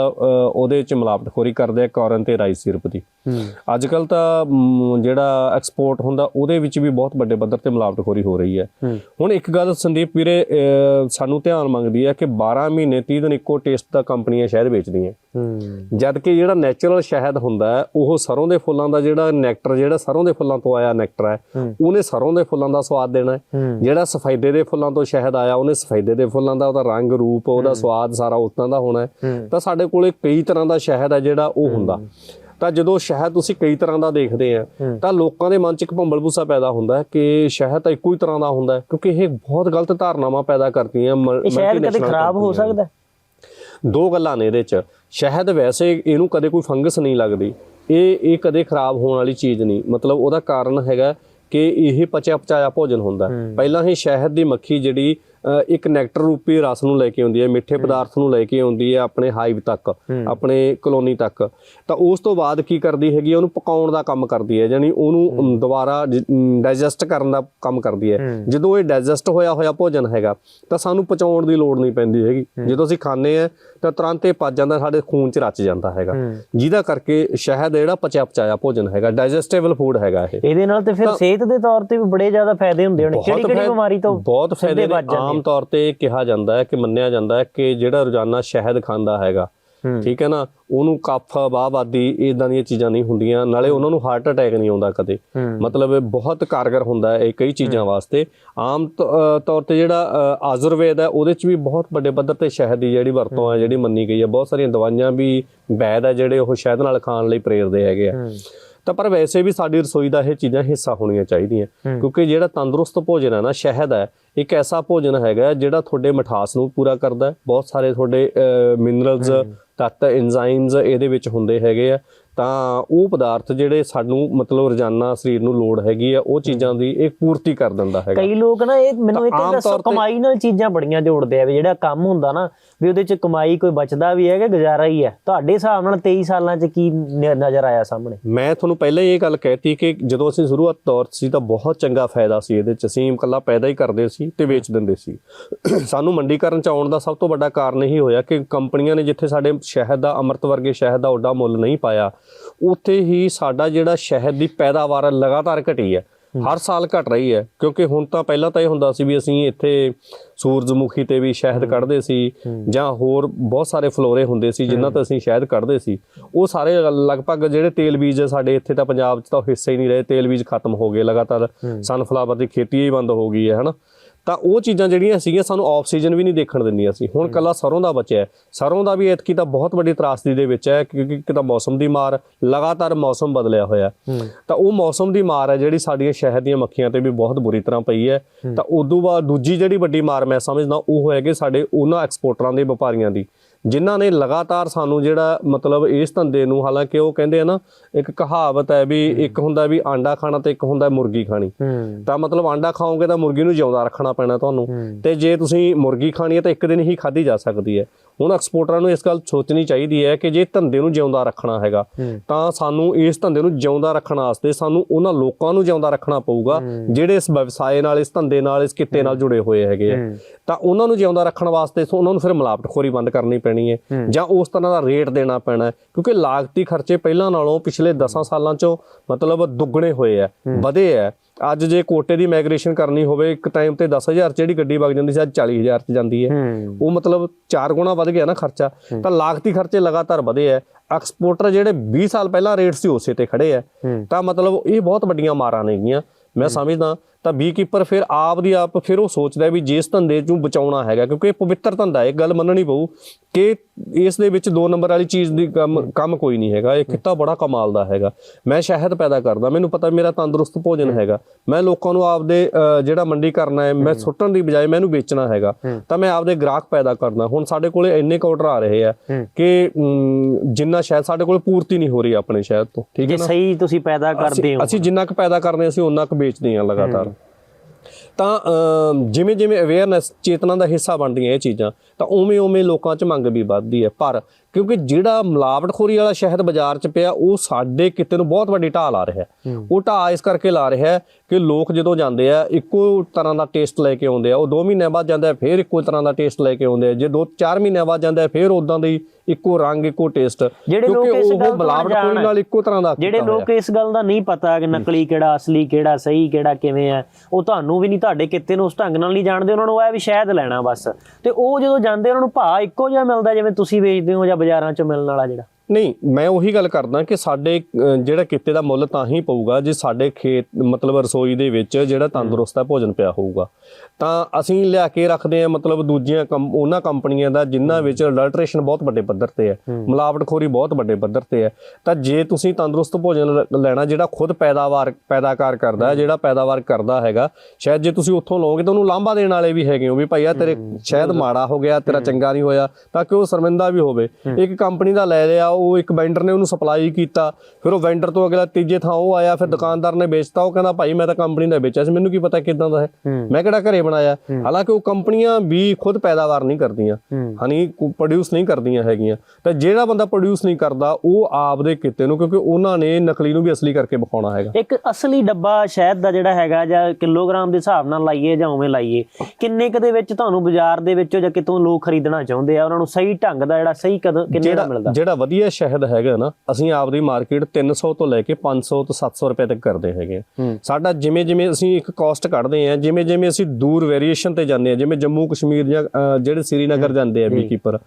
ਉਹਦੇ ਚ ਮਿਲਾਵਟਖੋਰੀ ਕਰਦੇ ਆ ਕਾਰਨ ਤੇ ਰਾਈ ਸਿਰਪ ਦੀ। ਅੱਜ ਕੱਲ ਤਾਂ ਜਿਹੜਾ ਐਕਸਪੋਰਟ ਹੁੰਦਾ ਉਹਦੇ ਵਿੱਚ ਵੀ ਬਹੁਤ ਵੱਡੇ ਪੱਧਰ ਤੇ ਮਿਲਾਵਟਖੋਰੀ ਹੋ ਰਹੀ ਹੈ। ਹੁਣ ਇੱਕ ਗੱਲ ਸੰਦੀਪ ਵੀਰੇ ਸਾਨੂੰ ਧਿਆਨ ਮੰਗਦੀ ਹੈ ਕਿ 12 ਮਹੀਨੇ 30 ਦਿਨ ਇੱਕੋ ਟੇਸਟ ਦਾ ਕੰਪਨੀਆਂ ਸ਼ਹਿਦ ਵੇਚਦੀਆਂ। ਜਦ ਕਿ ਜਿਹੜਾ ਨੈਚੁਰਲ ਸ਼ਹਿਦ ਹੁੰਦਾ ਉਹ ਸਰੋਂ ਦੇ ਫੁੱਲਾਂ ਦਾ ਜਿਹੜਾ ਨੈਕਟਰ ਜਿਹੜਾ ਸਰੋਂ ਦੇ ਫੁੱਲਾਂ ਤੋਂ ਆਇਆ ਨੈਕਟਰ ਹੈ। ਉਹਨੇ ਸਰੋਂ ਦੇ ਫੁੱਲਾਂ ਦਾ ਸਵਾਦ ਦੇਣਾ ਜਿਹੜਾ ਸਫੈਦੇ ਦੇ ਫੁੱਲਾਂ ਤੋਂ ਸ਼ਹਿਦ ਆਇਆ ਉਹਨੇ ਸਫੈਦੇ ਦੇ ਫੁੱਲਾਂ ਦਾ ਉਹਦਾ ਰੰਗ ਰੂਪ ਉਹਦਾ ਸਵਾਦ ਸਾਰਾ ਉਤਾਂ ਦਾ ਹੋਣਾ ਤਾਂ ਸਾਡੇ ਕੋਲੇ ਕਈ ਤਰ੍ਹਾਂ ਦਾ ਸ਼ਹਿਦ ਹੈ ਜਿਹੜਾ ਉਹ ਹੁੰਦਾ। ਤਾਂ ਜਦੋਂ ਸ਼ਹਿਦ ਤੁਸੀਂ ਕਈ ਤਰ੍ਹਾਂ ਦਾ ਦੇਖਦੇ ਆ। ਤਾਂ ਲੋਕਾਂ ਦੇ ਮਨ 'ਚ ਇੱਕ ਭੰਬਲਭੂਸਾ ਪੈਦਾ ਹੁੰਦਾ ਹੈ ਕਿ ਸ਼ਹਿਦ ਤਾਂ ਇੱਕੋ ਹੀ ਤਰ੍ਹਾਂ ਦਾ ਹੁੰਦਾ ਹੈ ਕਿਉਂਕਿ ਇਹ ਬਹੁਤ ਗਲਤ ਧਾਰਨਾਵਾਂ ਪੈਦਾ ਕਰਦੀਆਂ ਸ਼ਾਇਦ ਕਦੇ ਖਰਾਬ ਹੋ। ਸਕਦਾ? ਦੋ ਗੱਲਾਂ ਨੇ ਇਹਦੇ ਚ ਸ਼ਹਿਦ ਵੈਸੇ ਇਹਨੂੰ ਕਦੇ ਕੋਈ ਫੰਗਸ ਨਹੀਂ ਲੱਗਦੀ ਇਹ ਇਹ ਕਦੇ ਖਰਾਬ ਹੋਣ ਵਾਲੀ ਚੀਜ਼ ਨਹੀਂ ਮਤਲਬ ਉਹਦਾ ਕਾਰਨ ਹੈਗਾ ਕਿ ਇਹ ਪਚਿਆ ਪਚਾਇਆ ਭੋਜਨ ਹੁੰਦਾ। ਪਹਿਲਾਂ ਹੀ ਸ਼ਹਿਦ ਦੀ ਮੱਖੀ ਜਿਹੜੀ ਇੱਕ ਨੈਕਟਰ ਰੂਪੀ ਰਸ ਨੂੰ ਲੈ ਕੇ ਆਉਂਦੀ ਹੈ ਮਿੱਠੇ ਪਦਾਰਥ ਨੂੰ ਲੈ ਕੇ ਆਉਂਦੀ ਹੈ ਆਪਣੇ ਹਾਈਵ ਤੱਕ ਆਪਣੇ ਕਲੋਨੀ ਤੱਕ। ਤਾਂ ਉਸ ਤੋਂ ਬਾਅਦ ਕੀ ਕਰਦੀ ਹੈਗੀ ਉਹਨੂੰ ਪਕਾਉਣ ਦਾ ਕੰਮ ਕਰਦੀ ਹੈ ਯਾਨੀ ਉਹਨੂੰ ਦੁਬਾਰਾ ਡਾਈਜੈਸਟ ਕਰਨ ਦਾ ਕੰਮ ਕਰਦੀ ਹੈ। ਜਦੋਂ ਇਹ ਡਾਈਜੈਸਟ ਹੋਇਆ ਹੋਇਆ ਭੋਜਨ ਹੈਗਾ ਤਾਂ ਸਾਨੂੰ ਪਚਾਉਣ ਦੀ ਲੋੜ ਨਹੀਂ ਪੈਂਦੀ ਹੈਗੀ। ਜਦੋਂ ਅਸੀਂ ਖਾਂਦੇ ਆ ਤਾਂ ਤੁਰੰਤ ਇਹ ਪਚ ਜਾਂਦਾ ਸਾਡੇ ਖੂਨ 'ਚ ਰਚ ਜਾਂਦਾ ਹੈਗਾ। ਜਿਹਦਾ ਕਰਕੇ ਸ਼ਹਿਦ ਜਿਹੜਾ ਪਚਿਆ ਪਚਾਇਆ ਭੋਜਨ ਹੈਗਾ ਡਾਈਜੈਸਟੇਬਲ ਫੂਡ ਹੈਗਾ ਇਹ। ਇਹਦੇ ਨਾਲ ਤੇ ਫਿਰ ਸਿਹਤ ਦੇ ਤੌਰ ਤੇ ਵੀ ਬੜੇ ਜ਼ਿਆਦਾ ਫਾਇਦੇ ਹੁੰਦੇ ਹੋਣੇ। ਕਿਹੜੀ ਕਿਹੜੀ ਬਿਮਾਰੀ ਤੋਂ ਬਹੁਤ ਫਾਇਦੇ ਨੇ। ਆਮ ਆਮ ਤੌਰ ਤੇ ਕਿਹਾ ਜਾਂਦਾ ਹੈ ਕਿ ਮੰਨਿਆ ਜਾਂਦਾ ਹੈ ਕਿ ਜਿਹੜਾ ਰੋਜ਼ਾਨਾ ਸ਼ਹਿਦ ਖਾਂਦਾ ਹੈਗਾ ਠੀਕ ਹੈ ਨਾ ਉਹਨੂੰ ਕਫ ਬਾਹਵਾਦੀ ਇਦਾਂ ਦੀਆਂ ਚੀਜ਼ਾਂ ਨਹੀਂ ਹੁੰਦੀਆਂ ਨਾਲੇ ਉਹਨਾਂ ਨੂੰ ਹਾਰਟ ਅਟੈਕ ਨਹੀਂ ਆਉਂਦਾ ਕਦੇ। ਮਤਲਬ ਇਹ ਬਹੁਤ ਕਾਰਗਰ ਹੁੰਦਾ ਹੈ ਇਹ ਕਈ ਚੀਜ਼ਾਂ ਵਾਸਤੇ। ਆਮ ਤੌਰ ਤੇ ਜਿਹੜਾ ਆਯੁਰਵੇਦ ਹੈ ਉਹਦੇ ਚ ਵੀ ਬਹੁਤ ਵੱਡੇ ਪੱਧਰ ਤੇ ਸ਼ਹਿਦ ਦੀ ਜਿਹੜੀ ਵਰਤੋਂ ਹੈ ਜਿਹੜੀ ਮੰਨੀ ਗਈ ਹੈ ਬਹੁਤ ਸਾਰੀਆਂ ਦਵਾਈਆਂ ਵੀ ਵੈਦ ਹੈ ਜਿਹੜੇ ਉਹ ਸ਼ਹਿਦ ਨਾਲ ਖਾਣ ਲਈ ਪ੍ਰੇਰਦੇ ਹੈਗੇ ਆ। ਤਾਂ ਪਰ ਵੈਸੇ ਵੀ ਸਾਡੀ ਰਸੋਈ ਦਾ ਇਹ ਚੀਜ਼ਾਂ ਹਿੱਸਾ ਹੋਣੀਆਂ ਚਾਹੀਦੀਆਂ। ਕਿਉਂਕਿ ਜਿਹੜਾ ਤੰਦਰੁਸਤ ਭੋਜਨ ਹੈ ਨਾ ਸ਼ਹਿਦ ਹੈ ਇੱਕ ਐਸਾ ਭੋਜਨ ਹੈਗਾ ਜਿਹੜਾ ਤੁਹਾਡੇ ਮਿਠਾਸ ਨੂੰ ਪੂਰਾ ਕਰਦਾ ਹੈ। ਬਹੁਤ ਸਾਰੇ ਤੁਹਾਡੇ ਮਿਨਰਲਸ ਤੱਤ ਐਂਜ਼ਾਈਮਸ ਇਹਦੇ ਵਿੱਚ ਹੁੰਦੇ ਹੈਗੇ ਆ। ਤਾਂ ਉਹ ਪਦਾਰਥ ਜਿਹੜੇ ਸਾਨੂੰ ਮਤਲਬ ਰੋਜ਼ਾਨਾ ਸਰੀਰ ਨੂੰ ਲੋੜ ਹੈਗੀ ਆ ਉਹ ਚੀਜ਼ਾਂ ਦੀ ਇਹ ਪੂਰਤੀ ਕਰ ਦਿੰਦਾ ਹੈਗਾ। ਕਈ ਲੋਕ ਨਾ ਇਹ ਮੈਨੂੰ ਇਹ ਕਮਾਈ ਨਾਲ ਚੀਜ਼ਾਂ ਬੜੀਆਂ ਜੋੜਦੇ ਆ ਵੀ ਜਿਹੜਾ ਕੰਮ ਹੁੰਦਾ ਨਾ ਵੀ ਉਹਦੇ ਚ ਕਮਾਈ ਕੋਈ ਬਚਦਾ ਵੀ ਹੈ ਕਿ ਗੁਜ਼ਾਰਾ ਹੀ ਹੈ। ਤੁਹਾਡੇ ਹਿਸਾਬ ਨਾਲ 23 ਸਾਲਾਂ ਚ ਕੀ ਨ- ਨਜ਼ਰ ਆਇਆ ਸਾਹਮਣੇ? ਮੈਂ ਤੁਹਾਨੂੰ ਪਹਿਲਾਂ ਹੀ ਇਹ ਗੱਲ ਕਹਿਤੀ ਕਿ ਜਦੋਂ ਅਸੀਂ ਸ਼ੁਰੂਆਤ ਦੌਰ 'ਚ ਸੀ ਤਾਂ ਬਹੁਤ ਚੰਗਾ ਫਾਇਦਾ ਸੀ ਇਹਦੇ 'ਚ। ਅਸੀਂ ਇਕੱਲਾ ਪੈਦਾ ਹੀ ਕਰਦੇ ਸੀ ਤੇ ਵੇਚ ਦਿੰਦੇ ਸੀ। ਸਾਨੂੰ ਮੰਡੀਕਰਨ 'ਚ ਆਉਣ ਦਾ ਸਭ ਤੋਂ ਵੱਡਾ ਕਾਰਨ ਇਹੀ ਹੋਇਆ ਕਿ ਕੰਪਨੀਆਂ ਨੇ ਜਿੱਥੇ ਸਾਡੇ ਸ਼ਹਿਦ ਦਾ ਅੰਮ੍ਰਿਤ ਵਰਗੇ ਸ਼ਹਿਦ ਦਾ ਓਡਾ ਮੁੱਲ ਨਹੀਂ ਪਾਇਆ ਉੱਥੇ ਹੀ ਸਾਡਾ ਜਿਹੜਾ ਸ਼ਹਿਦ ਦੀ ਪੈਦਾਵਾਰ ਹੈ, ਲਗਾਤਾਰ ਘਟੀ ਹੈ। ਹਰ ਸਾਲ ਘਟ ਰਹੀ ਹੈ ਕਿਉਂਕਿ ਹੁਣ ਤਾਂ ਪਹਿਲਾਂ ਤਾਂ ਇਹ ਹੁੰਦਾ ਸੀ ਵੀ ਅਸੀਂ ਇੱਥੇ ਸੂਰਜਮੁਖੀ ਤੇ ਵੀ ਸ਼ਹਿਦ ਕੱਢਦੇ ਸੀ ਜਾਂ ਹੋਰ ਬਹੁਤ ਸਾਰੇ ਫਲੋਰੇ ਹੁੰਦੇ ਸੀ ਜਿਨ੍ਹਾਂ ਤੋਂ ਅਸੀਂ ਸ਼ਹਿਦ ਕੱਢਦੇ ਸੀ। ਉਹ ਸਾਰੇ ਲਗਭਗ ਜਿਹੜੇ ਤੇਲ ਬੀਜ ਸਾਡੇ ਇੱਥੇ ਤਾਂ ਪੰਜਾਬ 'ਚ ਤਾਂ ਹਿੱਸੇ ਹੀ ਨਹੀਂ ਰਹੇ ਤੇਲ ਬੀਜ ਖਤਮ ਹੋ ਗਏ ਲਗਾਤਾਰ ਸਨਫਲਾਵਰ ਦੀ ਖੇਤੀ ਹੀ ਬੰਦ ਹੋ ਗਈ ਹੈ ਹਨਾ? ਤਾਂ ਉਹ ਚੀਜ਼ਾਂ ਜਿਹੜੀਆਂ ਸੀਗੀਆਂ ਸਾਨੂੰ ਆਕਸੀਜਨ ਵੀ ਨਹੀਂ ਦੇਖਣ ਦਿੰਦੀਆਂ ਸੀ। ਹੁਣ ਕੱਲਾ ਸਰੋਂ ਦਾ ਬਚਿਆ। ਸਰੋਂ ਦਾ ਵੀ ਐਤਕੀ ਤਾਂ ਬਹੁਤ ਵੱਡੀ ਤਰਾਸਦੀ ਦੇ ਵਿੱਚ ਹੈ ਕਿਉਂਕਿ ਇੱਕ ਤਾਂ ਮੌਸਮ ਦੀ ਮਾਰ ਲਗਾਤਾਰ ਮੌਸਮ ਬਦਲਿਆ ਹੋਇਆ। ਤਾਂ ਉਹ ਮੌਸਮ ਦੀ ਮਾਰ ਹੈ ਜਿਹੜੀ ਸਾਡੀਆਂ ਸ਼ਹਿਦ ਦੀਆਂ ਮੱਖੀਆਂ ਤੇ ਵੀ ਬਹੁਤ ਬੁਰੀ ਤਰ੍ਹਾਂ ਪਈ ਹੈ। ਤਾਂ ਉਦੋਂ ਬਾਅਦ ਦੂਜੀ ਜਿਹੜੀ ਵੱਡੀ ਮਾਰ ਮੈਂ ਸਮਝਦਾ ਉਹ ਹੈ ਕਿ ਸਾਡੇ ਉਹਨਾਂ ਐਕਸਪੋਰਟਰਾਂ ਦੇ ਵਪਾਰੀਆਂ ਦੀ। ਜਿਨ੍ਹਾਂ ਨੇ ਲਗਾਤਾਰ ਸਾਨੂੰ ਜਿਹੜਾ ਮਤਲਬ ਇਸ ਧੰਦੇ ਨੂੰ ਹਾਲਾਂਕਿ ਉਹ ਕਹਿੰਦੇ ਆ ਨਾ ਇੱਕ ਕਹਾਵਤ ਹੈ ਵੀ ਇੱਕ ਹੁੰਦਾ ਵੀ ਆਂਡਾ ਖਾਣਾ ਤੇ ਇੱਕ ਹੁੰਦਾ ਮੁਰਗੀ ਖਾਣੀ। ਤਾਂ ਮਤਲਬ ਆਂਡਾ ਖਾਓਗੇ ਤਾਂ ਮੁਰਗੀ ਨੂੰ ਜਿਉਂਦਾ ਰੱਖਣਾ ਪੈਣਾ ਤੁਹਾਨੂੰ। ਤੇ ਜੇ ਤੁਸੀਂ ਮੁਰਗੀ ਖਾਣੀ ਹੈ ਤਾਂ ਇੱਕ ਦਿਨ ਹੀ ਖਾਧੀ ਜਾ ਸਕਦੀ ਹੈ। ਹੁਣ ਐਕਸਪੋਰਟਰਾਂ ਨੂੰ ਇਸ ਗੱਲ ਸੋਚਣੀ ਚਾਹੀਦੀ ਹੈ ਕਿ ਜੇ ਧੰਦੇ ਨੂੰ ਜਿਉਂਦਾ ਰੱਖਣਾ ਹੈਗਾ ਤਾਂ ਸਾਨੂੰ ਇਸ ਧੰਦੇ ਨੂੰ ਜਿਉਂਦਾ ਰੱਖਣ ਵਾਸਤੇ ਸਾਨੂੰ ਉਹਨਾਂ ਲੋਕਾਂ ਨੂੰ ਜਿਉਂਦਾ ਰੱਖਣਾ ਪਊਗਾ ਜਿਹੜੇ ਇਸ ਵਿਵਸਾਏ ਨਾਲ ਇਸ ਧੰਦੇ ਨਾਲ ਇਸ ਕਿੱਤੇ ਨਾਲ ਜੁੜੇ ਹੋਏ ਹੈਗੇ ਆ। ਤਾਂ ਉਹਨਾਂ ਨੂੰ ਜਿਉਂਦਾ ਰੱਖਣ ਵਾਸਤੇ ਸੋ ਉਹਨਾਂ ਨੂੰ ਫਿਰ ਮਿਲਾਵਟਖੋਰੀ ਬੰਦ ਕਰਨੀ ਪੈਣੀ ਹੈ। ਜਾਂ ਉਸ ਤਰ੍ਹਾਂ ਦਾ ਰੇਟ ਦੇਣਾ ਪੈਣਾ ਕਿਉਂਕਿ ਲਾਗਤੀ ਖਰਚੇ ਪਹਿਲਾਂ ਨਾਲੋਂ ਪਿਛਲੇ 10 ਸਾਲਾਂ ਚੋਂ ਮਤਲਬ ਦੁੱਗਣੇ ਹੋਏ ਆ ਵਧੇ ਆ ਅੱਜ ਜੇ ਕੋਟੇ ਦੀ ਮਾਈਗ੍ਰੇਸ਼ਨ ਕਰਨੀ ਹੋਵੇ ਇੱਕ ਟਾਈਮ ਤੇ 10000 ਚ ਜਿਹੜੀ ਗੱਡੀ ਵਗ ਜਾਂਦੀ ਸੀ ਅੱਜ 40000 ਚ ਜਾਂਦੀ ਹੈ। ਹੂੰ। ਉਹ ਮਤਲਬ 4 ਗੁਣਾ ਵੱਧ ਗਿਆ ਨਾ ਖਰਚਾ। ਤਾਂ ਲਾਗਤੀ ਖਰਚੇ ਲਗਾਤਾਰ ਵਧੇ ਆ ਐਕਸਪੋਰਟਰ ਜਿਹੜੇ 20 ਸਾਲ ਪਹਿਲਾਂ ਰੇਟ ਸੀ ਉਸੇ ਤੇ ਖੜੇ ਆ ਹੂੰ। ਤਾਂ ਮਤਲਬ ਇਹ ਬਹੁਤ ਵੱਡੀਆਂ ਮਾਰਾਂ ਨੇਗੀਆਂ। ਮੈਂ ਸਮਝਦਾ ਤਾਂ ਬੀਕੀਪਰ ਫਿਰ ਆਪ ਦੀ ਆਪ ਫਿਰ ਉਹ ਸੋਚਦਾ ਵੀ ਜੇ ਇਸ ਧੰਦੇ ਨੂੰ ਬਚਾਉਣਾ ਹੈਗਾ ਕਿਉਂਕਿ ਇਹ ਪਵਿੱਤਰ ਧੰਦਾ ਹੈ ਗੱਲ ਮੰਨਣੀ ਪਊ ਕਿ ਇਸ ਦੇ ਵਿੱਚ ਦੋ ਨੰਬਰ ਵਾਲੀ ਚੀਜ਼ ਦੀ ਕੰਮ ਕੰਮ ਕੋਈ ਨਹੀਂ ਹੈਗਾ ਇਹ ਕਿੱਤਾ ਬੜਾ ਕਮਾਲ ਦਾ ਹੈਗਾ। ਮੈਂ ਸ਼ਹਿਦ ਪੈਦਾ ਕਰਦਾ ਮੈਨੂੰ ਪਤਾ ਮੇਰਾ ਤੰਦਰੁਸਤ ਭੋਜਨ ਹੈਗਾ ਮੈਂ ਲੋਕਾਂ ਨੂੰ ਆਪਦੇ ਜਿਹੜਾ ਮੰਡੀ ਕਰਨਾ ਹੈ ਮੈਂ ਸੁੱਟਣ ਦੀ ਬਜਾਏ ਮੈਂ ਇਹਨੂੰ ਵੇਚਣਾ ਹੈਗਾ ਤਾਂ ਮੈਂ ਆਪਦੇ ਗ੍ਰਾਹਕ ਪੈਦਾ ਕਰਨਾ ਹੁਣ ਸਾਡੇ ਕੋਲੇ ਇੰਨੇ ਆਰਡਰ ਆ ਰਹੇ ਆ ਕਿ ਜਿੰਨਾ ਸ਼ਾਇਦ ਸਾਡੇ ਕੋਲ ਪੂਰਤੀ ਨਹੀਂ ਹੋ ਰਹੀ ਆਪਣੇ ਸ਼ਹਿਦ ਤੋਂ ਠੀਕ ਹੈ ਨਾ? ਸਹੀ ਤੁਸੀਂ ਪੈਦਾ ਕਰਦੇ ਹੋ। ਅਸੀਂ ਜਿੰਨਾ ਕੁ ਪੈਦਾ ਕਰਦੇ ਅਸੀਂ ਉਹਨਾਂ ਕੁ ਵੇਚਦੇ ਹਾਂ ਲਗਾਤਾਰ। ਤਾਂ ਜਿਵੇਂ ਜਿਵੇਂ ਅਵੇਅਰਨੈਸ ਚੇਤਨਾ ਦਾ ਹਿੱਸਾ ਬਣਦੀਆਂ ਇਹ ਚੀਜ਼ਾਂ ਤਾਂ ਉਵੇਂ ਉਵੇਂ ਲੋਕਾਂ 'ਚ ਮੰਗ ਵੀ ਵੱਧਦੀ ਹੈ। ਪਰ ਕਿਉਂਕਿ ਜਿਹੜਾ ਮਿਲਾਵਟਖੋਰੀ ਵਾਲਾ ਸ਼ਹਿਦ ਬਾਜ਼ਾਰ 'ਚ ਪਿਆ ਉਹ ਸਾਡੇ ਕਿਤੇ ਨੂੰ ਬਹੁਤ ਵੱਡੀ ਢਾਲ ਆ ਰਿਹਾ ਉਹ ਢਾਹ ਇਸ ਕਰਕੇ ਲਾ ਰਿਹਾ ਕਿ ਲੋਕ ਜਦੋਂ ਜਾਂਦੇ ਆ ਇੱਕੋ ਤਰ੍ਹਾਂ ਦਾ ਟੇਸਟ ਲੈ ਕੇ ਆਉਂਦੇ ਆ ਉਹ 2 ਮਹੀਨਿਆਂ ਬਾਅਦ ਜਾਂਦਾ ਫਿਰ ਇੱਕੋ ਤਰ੍ਹਾਂ ਦਾ ਟੇਸਟ ਲੈ ਕੇ ਆਉਂਦੇ ਆ। ਜੇ 2-4 ਮਹੀਨਿਆਂ ਬਾਅਦ ਜਾਂਦਾ ਫਿਰ ਉਦਾਂ ਦੀ ਇੱਕੋ ਰੰਗ ਇੱਕੋ ਟੇਸਟ ਜਿਹੜੇ ਲੋਕ ਕਿਉਂਕਿ ਇਸ ਉਹ ਗੱਲ ਤੋਂ ਅਣਜਾਣ ਨਾਲ ਇੱਕੋ ਤਰ੍ਹਾਂ ਦਾ ਜਿਹੜੇ। ਲੋਕ ਇਸ ਗੱਲ ਦਾ ਨਹੀਂ ਪਤਾ ਕਿ ਨਕਲੀ ਕਿਹੜਾ ਅਸਲੀ ਕਿਹੜਾ ਸਹੀ ਕਿਹੜਾ ਕਿਵੇਂ ਹੈ ਉਹ ਤੁਹਾਨੂੰ ਵੀ ਨਹੀਂ ਤੁਹਾਡੇ ਕਿੱਤੇ ਨੂੰ ਉਸ ਢੰਗ ਨਾਲ ਨਹੀਂ ਜਾਣਦੇ ਉਹਨਾਂ ਨੂੰ ਇਹ ਵੀ ਸ਼ਾਇਦ ਲੈਣਾ ਬਸ। ਤੇ ਉਹ ਜਦੋਂ ਜਾਂਦੇ ਉਹਨਾਂ ਨੂੰ ਭਾਅ ਇੱਕੋ ਜਿਹਾ ਮਿਲਦਾ ਜਿਵੇਂ ਤੁਸੀਂ ਵੇਚਦੇ ਹੋ ਜਾਂ ਬਾਜ਼ਾਰਾਂ 'ਚ ਮਿਲਣ ਵਾਲਾ ਜਿਹੜਾ। ਨਹੀਂ ਮੈਂ ਉਹੀ ਗੱਲ ਕਰਦਾ ਕਿ ਸਾਡੇ ਜਿਹੜਾ ਕਿੱਤੇ ਦਾ ਮੁੱਲ ਤਾਂ ਹੀ ਪਊਗਾ ਜੇ ਸਾਡੇ ਖੇਤ ਮਤਲਬ ਰਸੋਈ ਦੇ ਵਿੱਚ ਜਿਹੜਾ ਤੰਦਰੁਸਤ ਹੈ ਭੋਜਨ ਪਿਆ ਹੋਊਗਾ। ਤਾਂ ਅਸੀਂ ਲਿਆ ਕੇ ਰੱਖਦੇ ਆ ਮਤਲਬ ਦੂਜੀਆਂ ਉਹਨਾਂ ਕੰਪਨੀਆਂ ਦਾ ਜਿਨ੍ਹਾਂ ਵਿੱਚ ਅਡਲਟ੍ਰੇਸ਼ਨ ਬਹੁਤ ਵੱਡੇ ਪੱਧਰ ਤੇ ਹੈ ਮਿਲਾਵਟਖੋਰੀ ਬਹੁਤ ਵੱਡੇ ਪੱਧਰ ਤੇ ਹੈ। ਤਾਂ ਜੇ ਤੁਸੀਂ ਤੰਦਰੁਸਤ ਭੋਜਨ ਲੈਣਾ ਜਿਹੜਾ ਖੁਦ ਪੈਦਾਵਾਰ ਪੈਦਾਕਾਰ ਕਰਦਾ ਹੈ। ਜਿਹੜਾ ਪੈਦਾਵਾਰ ਕਰਦਾ ਹੈਗਾ ਸ਼ਾਇਦ ਜੇ ਤੁਸੀਂ ਉੱਥੋਂ ਲਓਗੇ ਤਾਂ ਉਹਨੂੰ ਲਾਂਭਾ ਦੇਣ ਵਾਲੇ ਵੀ ਹੈਗੇ ਹੋ ਵੀ ਭਾਈ ਆ ਤੇਰੇ ਸ਼ਾਇਦ ਮਾੜਾ ਹੋ ਗਿਆ ਤੇਰਾ ਚੰਗਾ ਨਹੀਂ ਹੋਇਆ ਤਾਂ ਕਿ ਉਹ ਸ਼ਰਮਿੰਦਾ ਵੀ ਹੋਵੇ। ਇੱਕ ਕੰਪਨੀ ਦਾ ਲੈ ਲਿਆ ਉਹ ਇੱਕ ਵੈਂਡਰ ਨੇ ਉਹਨੂੰ ਸਪਲਾਈ ਕੀਤਾ ਫਿਰ ਉਹ ਵੈਂਡਰ ਤੋਂ ਅਗਲਾ ਤੀਜੇ ਥਾਂ ਉਹ ਆਇਆ ਫਿਰ ਦੁਕਾਨਦਾਰ ਨੇ ਵੇਚਤਾ ਉਹ ਕਹਿੰਦਾ ਭਾਈ ਮੈਂ ਤਾਂ ਕੰਪਨੀ ਦਾ ਵੇਚਿਆ ਸੀ ਮੈਨੂੰ ਕੀ ਪਤਾ ਕਿਦਾਂ ਦਾ ਹੈ? ਮੈਂ ਕਿਹੜਾ ਘਰੇ ਬਣਾਇਆ। ਹਾਲਾਂਕਿ ਉਹ ਕੰਪਨੀਆਂ ਵੀ ਖੁਦ ਪੈਦਾਵਾਰ ਨਹੀਂ ਕਰਦੀਆਂ। ਹਨੀ ਪ੍ਰੋਡਿਊਸ ਨਹੀਂ ਕਰਦੀਆਂ ਹੈਗੀਆਂ। ਤਾਂ ਜਿਹੜਾ ਬੰਦਾ ਪ੍ਰੋਡਿਊਸ ਨਹੀਂ ਕਰਦਾ ਉਹ ਆਪਦੇ ਕਿੱਤੇ ਨੂੰ ਕਿਉਂਕਿ ਉਹਨਾਂ ਨੇ ਨਕਲੀ ਨੂੰ ਵੀ ਅਸਲੀ ਕਰਕੇ ਵਿਖਾਉਣਾ ਹੈਗਾ। ਇੱਕ ਅਸਲੀ ਡੱਬਾ ਸ਼ਹਿਦ ਦਾ ਜਿਹੜਾ ਹੈਗਾ ਜਾਂ ਕਿਲੋਗ੍ਰਾਮ ਦੇ ਹਿਸਾਬ ਨਾਲ ਲਾਈਏ ਜਾਂ ਉਵੇਂ ਲਾਈਏ ਕਿੰਨੇ ਕੁ ਦੇ ਵਿੱਚ ਤੁਹਾਨੂੰ ਬਾਜ਼ਾਰ ਦੇ ਵਿੱਚੋਂ ਜਾਂ ਕਿਤੋਂ ਲੋਕ ਖਰੀਦਣਾ ਚਾਹੁੰਦੇ ਆ? ਉਹਨਾਂ ਨੂੰ ਸਹੀ ਢੰਗ ਦਾ ਜਿਹੜਾ ਸਹੀ ਕਦ ਕਿੰਨੇ ਦਾ ਮਿਲਦਾ? ਜਿਹੜਾ ਵਧੀਆ ਇਹ ਸ਼ਹਿਦ ਹੈਗਾ ਨਾ ਅਸੀਂ ਆਪਦੀ ਮਾਰਕੀਟ 300 ਤੋਂ ਲੈ ਕੇ 500 ਤੋਂ 700 ਰੁਪਏ ਤੱਕ ਕਰਦੇ ਹੈਗੇ ਸਾਡਾ ਜਿਵੇਂ ਜਿਵੇਂ ਅਸੀਂ ਇੱਕ ਕਾਸਟ ਕੱਢਦੇ ਆ ਜਿਵੇਂ ਜਿਵੇਂ ਅਸੀਂ ਦੂਰ ਵੇਰੀਏਸ਼ਨ ਤੇ ਜਾਂਦੇ ਆ ਜਿਵੇਂ ਜੰਮੂ ਕਸ਼ਮੀਰ ਜਾਂ ਜਿਹੜੇ ਸ੍ਰੀਨਗਰ ਜਾਂਦੇ ਆ ਬੀਕੀਪਰ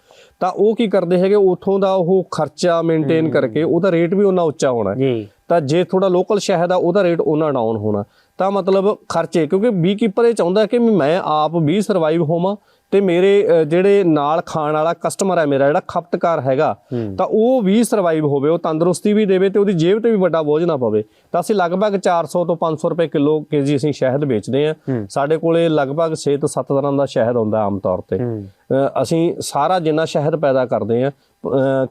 ਤਾਂ ਉਹ ਕੀ ਕਰਦੇ ਹੈਗੇ ਉਥੋਂ ਦਾ ਉਹ ਖਰਚਾ ਮੇਨਟੇਨ ਕਰਕੇ ਉਹਦਾ ਰੇਟ ਵੀ ਉਹਨਾਂ ਉੱਚਾ ਹੋਣਾ। ਤਾਂ ਜੇ ਥੋੜਾ ਲੋਕਲ ਸ਼ਹਿਦ ਆ ਉਹਦਾ ਰੇਟ ਉਹਨਾਂ ਡਾਊਨ ਹੋਣਾ। ਤਾਂ ਮਤਲਬ ਖਰਚੇ ਕਿਉਂਕਿ ਬੀਕੀਪਰ ਇਹ ਚਾਹੁੰਦਾ ਕਿ ਮੈਂ ਆਪ ਵੀ ਸਰਵਾਈਵ ਹੋਵਾਂ ਤੇ ਮੇਰੇ ਜਿਹੜੇ ਨਾਲ ਖਾਣ ਵਾਲਾ ਕਸਟਮਰ ਹੈ ਮੇਰਾ ਜਿਹੜਾ ਖਪਤਕਾਰ ਹੈਗਾ ਤਾਂ ਉਹ ਵੀ ਸਰਵਾਈਵ ਹੋਵੇ ਉਹ ਤੰਦਰੁਸਤੀ ਵੀ ਦੇਵੇ ਤੇ ਉਹਦੀ ਜੇਬ ਤੇ ਵੀ ਵੱਡਾ ਬੋਝ ਨਾ ਪਵੇ। ਤਾਂ ਅਸੀਂ ਲਗਭਗ 400 ਤੋਂ 500 ਰੁਪਏ ਕਿਲੋ ਕੇਜੀ ਅਸੀਂ ਸ਼ਹਿਦ ਵੇਚਦੇ ਆ ਸਾਡੇ ਕੋਲੇ ਲਗਭਗ 6 ਤੋਂ 7 ਤਰ੍ਹਾਂ ਦਾ ਸ਼ਹਿਦ ਆਉਂਦਾ ਆਮ ਤੌਰ ਤੇ। ਅਸੀਂ ਸਾਰਾ ਜਿੰਨਾ ਸ਼ਹਿਦ ਪੈਦਾ ਕਰਦੇ ਆ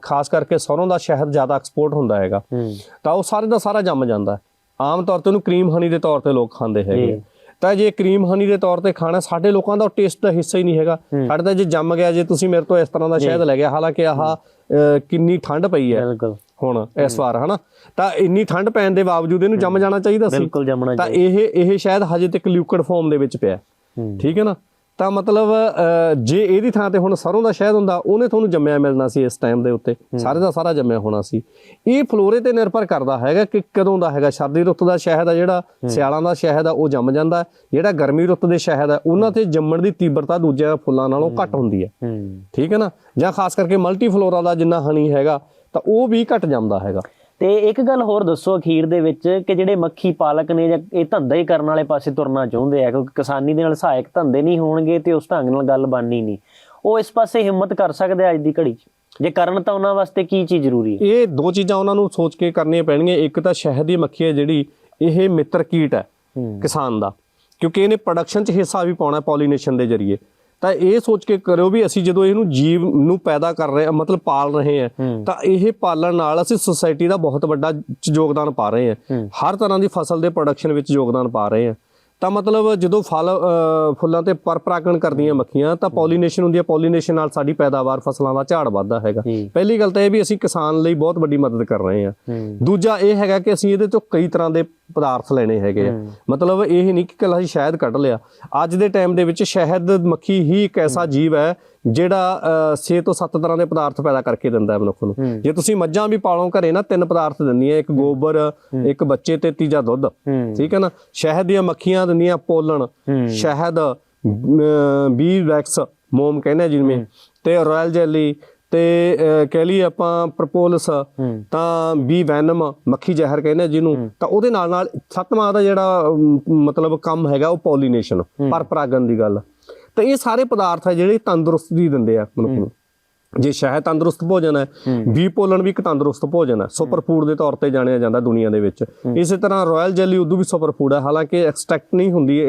ਖਾਸ ਕਰਕੇ ਸਰੋਂ ਦਾ ਸ਼ਹਿਦ ਜ਼ਿਆਦਾ ਐਕਸਪੋਰਟ ਹੁੰਦਾ ਹੈਗਾ। ਤਾਂ ਉਹ ਸਾਰੇ ਦਾ ਸਾਰਾ ਜੰਮ ਜਾਂਦਾ। ਆਮ ਤੌਰ ਤੇ ਉਹਨੂੰ ਕਰੀਮ ਹਨੀ ਦੇ ਤੌਰ ਤੇ ਲੋਕ ਖਾਂਦੇ ਹੈਗੇ। ਤਾਂ ਜੇ ਕਰੀਮ ਹਨੀ ਦੇ ਤੌਰ ਤੇ ਖਾਣਾ ਸਾਡੇ ਲੋਕਾਂ ਦਾ ਟੇਸਟ ਦਾ ਹਿੱਸਾ ਹੀ ਨਹੀਂ ਹੈਗਾ। ਸਾਡੇ ਤਾਂ ਜੇ ਜੰਮ ਗਿਆ ਜੇ ਤੁਸੀਂ ਮੇਰੇ ਤੋਂ ਇਸ ਤਰ੍ਹਾਂ ਦਾ ਸ਼ਹਿਦ ਲੈ ਗਿਆ ਹਾਲਾਂਕਿ ਆਹ ਕਿੰਨੀ ਠੰਡ ਪਈ ਹੈ ਬਿਲਕੁਲ। ਹੁਣ ਇਸ ਵਾਰ ਹਨਾ? ਤਾਂ ਇੰਨੀ ਠੰਡ ਪੈਣ ਦੇ ਬਾਵਜੂਦ ਇਹਨੂੰ ਜੰਮ ਜਾਣਾ ਚਾਹੀਦਾ ਸੀ। ਬਿਲਕੁਲ ਜੰਮਣਾ ਤਾਂ ਇਹ ਇਹ ਸ਼ਾਇਦ ਹਜੇ ਤੱਕ ਲਿਕੁਇਡ ਫਾਰਮ ਦੇ ਵਿੱਚ ਪਿਆ। ਠੀਕ ਹੈ ਨਾ? ਤਾਂ ਮਤਲਬ ਜੇ ਇਹਦੀ ਥਾਂ ਤੇ ਹੁਣ ਸਰੋਂ ਦਾ ਸ਼ਹਿਦ ਹੁੰਦਾ ਉਹਨੇ ਤੁਹਾਨੂੰ ਜੰਮਿਆ ਮਿਲਣਾ ਸੀ ਇਸ ਟਾਈਮ ਦੇ ਉੱਤੇ। ਸਾਰੇ ਦਾ ਸਾਰਾ ਜੰਮਿਆ ਹੋਣਾ ਸੀ। ਇਹ ਫਲੋਰੇ ਤੇ ਨਿਰਭਰ ਕਰਦਾ ਹੈਗਾ ਕਿ ਕਦੋਂ ਦਾ ਹੈਗਾ। ਸਰਦੀ ਰੁੱਤ ਦਾ ਸ਼ਹਿਦ ਆ ਜਿਹੜਾ ਸਿਆਲਾਂ ਦਾ ਸ਼ਹਿਦ ਆ ਉਹ ਜੰਮ ਜਾਂਦਾ। ਜਿਹੜਾ ਗਰਮੀ ਰੁੱਤ ਦੇ ਸ਼ਹਿਦ ਆ ਉਹਨਾਂ ਤੇ ਜੰਮਣ ਦੀ ਤੀਬਰਤਾ ਦੂਜਿਆਂ ਫੁੱਲਾਂ ਨਾਲੋਂ ਘੱਟ ਹੁੰਦੀ ਹੈ। ਠੀਕ ਹੈ ਨਾ? ਜਾਂ ਖਾਸ ਕਰਕੇ ਮਲਟੀ ਫਲੋਰਾ ਦਾ ਜਿੰਨਾ ਹਨੀ ਹੈਗਾ ਤਾਂ ਉਹ ਵੀ ਘੱਟ ਜੰਮਦਾ ਹੈਗਾ। ਤੇ ਇੱਕ ਗੱਲ ਹੋਰ ਦੱਸੋ ਅਖੀਰ ਦੇ ਵਿੱਚ ਕਿ ਜਿਹੜੇ ਮੱਖੀ ਪਾਲਕ ਨੇ ਜਾਂ ਇਹ ਧੰਦਾ ਹੀ ਕਰਨ ਵਾਲੇ ਪਾਸੇ ਤੁਰਨਾ ਚਾਹੁੰਦੇ ਆ ਕਿਉਂਕਿ ਕਿਸਾਨੀ ਦੇ ਨਾਲ ਸਹਾਇਕ ਧੰਦੇ ਨਹੀਂ ਹੋਣਗੇ ਤੇ ਉਸ ਢੰਗ ਨਾਲ ਗੱਲ ਬਣਨੀ ਨਹੀਂ। ਉਹ ਇਸ ਪਾਸੇ ਹਿੰਮਤ ਕਰ ਸਕਦੇ ਅੱਜ ਦੀ ਘੜੀ 'ਚ? ਜੇ ਕਰਨ ਤਾਂ ਉਹਨਾਂ ਵਾਸਤੇ ਕੀ ਚੀਜ਼ ਜ਼ਰੂਰੀ ਹੈ? ਇਹ ਦੋ ਚੀਜ਼ਾਂ ਉਹਨਾਂ ਨੂੰ ਸੋਚ ਕੇ ਕਰਨੀਆਂ ਪੈਣਗੀਆਂ। ਇੱਕ ਤਾਂ ਸ਼ਹਿਦ ਦੀ ਮੱਖੀ ਹੈ ਜਿਹੜੀ ਇਹ ਮਿੱਤਰ ਕੀਟ ਹੈ ਹੂੰ। ਕਿਸਾਨ ਦਾ ਕਿਉਂਕਿ ਇਹਨੇ ਪ੍ਰੋਡਕਸ਼ਨ 'ਚ ਹਿੱਸਾ ਵੀ ਪਾਉਣਾ ਪੋਲੀਨੇਸ਼ਨ ਦੇ ਜ਼ਰੀਏ। ਤਾਂ ਇਹ ਸੋਚ ਕੇ ਕਰਿਓ ਵੀ ਅਸੀਂ ਜਦੋਂ ਇਹਨੂੰ ਜੀਵ ਨੂੰ ਪੈਦਾ ਕਰ ਰਹੇ ਹਾਂ ਮਤਲਬ ਪਾਲ ਰਹੇ ਹਾਂ। ਤਾਂ ਇਹ ਪਾਲਣ ਨਾਲ ਅਸੀਂ ਸੋਸਾਇਟੀ ਦਾ ਬਹੁਤ ਵੱਡਾ ਯੋਗਦਾਨ ਪਾ ਰਹੇ ਹੂੰ। ਹਰ ਤਰ੍ਹਾਂ ਦੀ ਫਸਲ ਦੇ ਪ੍ਰੋਡਕਸ਼ਨ ਵਿੱਚ ਯੋਗਦਾਨ ਪਾ ਰਹੇ ਹਾਂ ਤਾਂ ਮਤਲਬ ਜਦੋਂ ਫਲ ਫੁੱਲਾਂ ਤੇ ਪਰ ਪਰਾਗਣ ਕਰਦੀਆਂ ਮੱਖੀਆਂ ਤਾਂ ਪੋਲੀਨੇਸ਼ਨ ਹੁੰਦੀ ਹੈ ਪੋਲੀਨੇਸ਼ਨ ਨਾਲ ਸਾਡੀ ਪੈਦਾਵਾਰ ਫਸਲਾਂ ਦਾ ਝਾੜ ਵੱਧਦਾ ਹੈਗਾ। ਪਹਿਲੀ ਗੱਲ ਤਾਂ ਇਹ ਵੀ ਅਸੀਂ ਕਿਸਾਨ ਲਈ ਬਹੁਤ ਵੱਡੀ ਮਦਦ ਕਰ ਰਹੇ ਹਾਂ। ਹੂੰ। ਦੂਜਾ ਇਹ ਹੈਗਾ ਕਿ ਅਸੀਂ ਇਹਦੇ ਤੋਂ ਕਈ ਤਰ੍ਹਾਂ ਦੇ ਪਦਾਰਥ ਲੈਣੇ ਹੈਗੇ ਆ। ਮਤਲਬ ਇਹ ਨਹੀਂ ਕਿ ਕੱਲਾ ਅਸੀਂ ਸ਼ਹਿਦ ਕੱਢ ਲਿਆ। ਅੱਜ ਦੇ ਟਾਈਮ ਦੇ ਵਿੱਚ ਸ਼ਹਿਦ ਮੱਖੀ ਹੀ ਇੱਕ ਐਸਾ ਜੀਵ ਹੈ ਜਿਹੜਾ 6 ਤੋਂ 7 ਤਰ੍ਹਾਂ ਦੇ ਪਦਾਰਥ ਪੈਦਾ ਕਰਕੇ ਦਿੰਦਾ ਹੈ ਮਨੁੱਖ ਨੂੰ। ਜੇ ਤੁਸੀਂ ਮੱਝਾਂ ਵੀ ਪਾਲੋ ਘਰੇ ਨਾ ਤਿੰਨ ਪਦਾਰਥ ਦਿੰਦੀਆਂ ਇੱਕ ਗੋਬਰ ਇੱਕ ਬੱਚੇ ਤੇ ਤੀਜਾ ਦੁੱਧ। ਠੀਕ ਹੈ ਨਾ? ਸ਼ਹਿਦ ਦੀਆਂ ਮੱਖੀਆਂ ਦਿੰਦੀਆਂ ਪੋਲਣ। ਸ਼ਹਿਦ ਬੀ ਵੈਕਸ ਮੋਮ ਕਹਿੰਦੇ ਜਿਵੇਂ। ਤੇ ਰਾਇਲ ਜੈਲੀ ਤੇ ਕਹਿ ਲਈ ਆਪਾਂ ਪ੍ਰਪੋਲਸ ਤਾਂ ਬੀ ਵੈਨਮ ਮੱਖੀ ਜ਼ਹਿਰ ਕਹਿੰਦੇ ਜਿਹਨੂੰ। ਤਾਂ ਉਹਦੇ ਨਾਲ ਨਾਲ ਸੱਤਵਾਂ ਦਾ ਜਿਹੜਾ ਮਤਲਬ ਕੰਮ ਹੈਗਾ ਉਹ ਪੋਲੀਨੇਸ਼ਨ ਪਰ ਪਰਾਗਣ ਦੀ ਗੱਲ। ਤਾਂ ਇਹ ਸਾਰੇ ਪਦਾਰਥ ਹੈ ਜਿਹੜੇ ਤੰਦਰੁਸਤੀ ਦਿੰਦੇ ਆ ਮਨੁੱਖ ਨੂੰ। ਜੇ ਸ਼ਹਿਦ ਤੰਦਰੁਸਤ ਭੋਜਨ ਹੈ। ਬੀ ਪੋਲਣ ਵੀ ਇੱਕ ਤੰਦਰੁਸਤ ਭੋਜਨ ਹੈ। ਸੁਪਰ ਫੂਡ ਦੇ ਤੌਰ ਤੇ ਜਾਣਿਆ ਜਾਂਦਾ ਦੁਨੀਆ ਦੇ ਵਿੱਚ। ਇਸੇ ਤਰ੍ਹਾਂ ਰਾਇਲ ਜੈਲੀ ਉਦੋਂ ਵੀ ਸੁਪਰ ਫੂਡ ਹੈ ਹਾਲਾਂਕਿ ਐਕਸਟ੍ਰੈਕਟ ਨਹੀਂ ਹੁੰਦੀ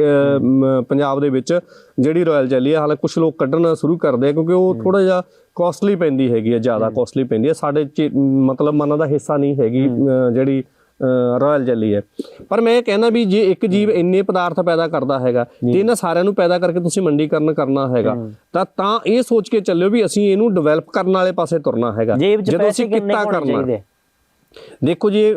ਪੰਜਾਬ ਦੇ ਵਿੱਚ ਜਿਹੜੀ ਰਾਇਲ ਜੈਲੀ ਹੈ ਹਾਲਾਂਕਿ ਕੁਝ ਲੋਕ ਕੱਢਣਾ ਸ਼ੁਰੂ ਕਰਦੇ ਆ ਕਿਉਂਕਿ ਉਹ ਥੋੜਾ ਜਿਹਾ ਕਾਸਟਲੀ ਪੈਂਦੀ ਹੈਗੀ ਹੈ ਜ਼ਿਆਦਾ ਕਾਸਟਲੀ ਪੈਂਦੀ ਹੈ ਸਾਡੇ ਮਤਲਬ ਮਨਾਂ ਦਾ ਹਿੱਸਾ ਨਹੀਂ ਹੈਗੀ ਜਿਹੜੀ ਰਾਇਲ ਜੈਲੀ ਹੈ। ਪਰ ਮੈਂ ਇਹ ਕਹਿੰਦਾ ਵੀ ਜੇ ਇੱਕ ਜੀਵ ਇੰਨੇ ਪਦਾਰਥ ਪੈਦਾ ਕਰਦਾ ਹੈਗਾ ਤੇ ਇਹਨਾਂ ਸਾਰਿਆਂ ਨੂੰ ਪੈਦਾ ਕਰਕੇ ਤੁਸੀਂ ਮੰਡੀਕਰਨ ਕਰਨਾ ਹੈਗਾ ਤਾਂ ਤਾਂ ਇਹ ਸੋਚ ਕੇ ਚੱਲਿਓ ਵੀ ਅਸੀਂ ਇਹਨੂੰ ਡਿਵੈਲਪ ਕਰਨ ਵਾਲੇ ਪਾਸੇ ਤੁਰਨਾ ਹੈਗਾ ਜਦੋਂ ਅਸੀਂ ਕਿੱਤਾ ਕਰਨਾ। ਦੇਖੋ ਜੀ